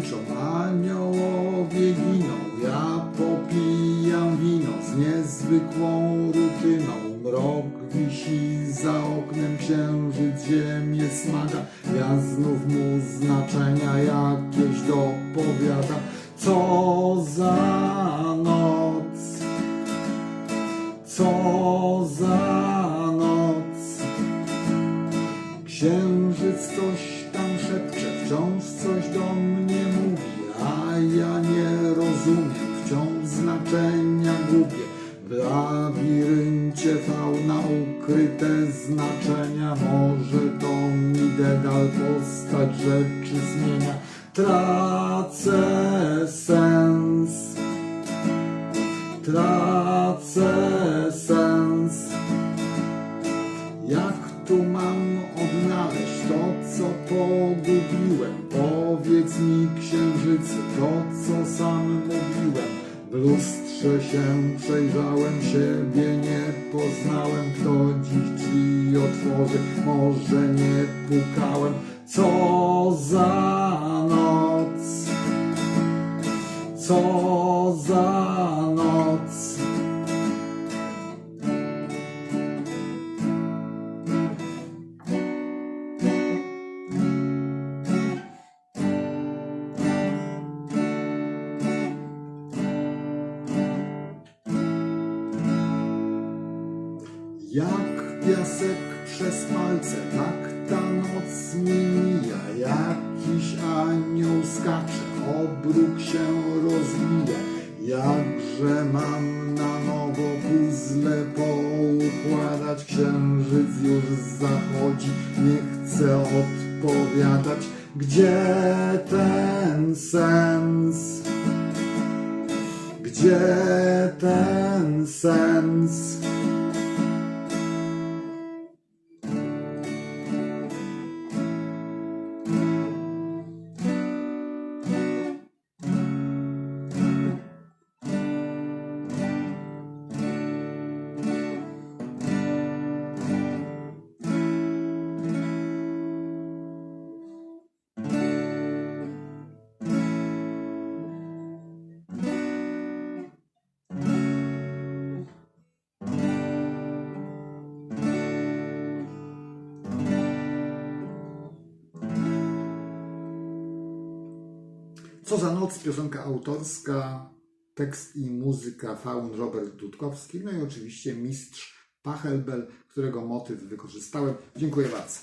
tańczą, aniołowie giną, ja popijam wino z niezwykłą rutyną. Mrok wisi za oknem, księżyc ziemię smaga, ja znów mu znaczenia jakieś dopowiada. Co za noc, co za noc. Księżyc wciąż znaczenia gubię. W labiryncie fauna ukryte znaczenia, może to mi dedal postać rzeczy zmienia. Tracę sens, tracę sens. Jak tu mam odnaleźć to, co pogubiłem? Powiedz mi, księżycu, to, co sam mówiłem. W lustrze się przejrzałem, siebie nie poznałem. Kto dziś drzwi otworzy? Może nie pukałem. Co za noc? Co za noc? Jak piasek przez palce, tak ta noc mi mija. Jakiś anioł skacze, obróg się rozwija. Jakże mam na nowo puzzle poukładać. Księżyc już zachodzi, nie chcę odpowiadać. Gdzie ten sens? Gdzie ten sens? Co za noc, piosenka autorska, tekst i muzyka faun Robert Dudkowski, no i oczywiście mistrz Pachelbel, którego motyw wykorzystałem. Dziękuję bardzo.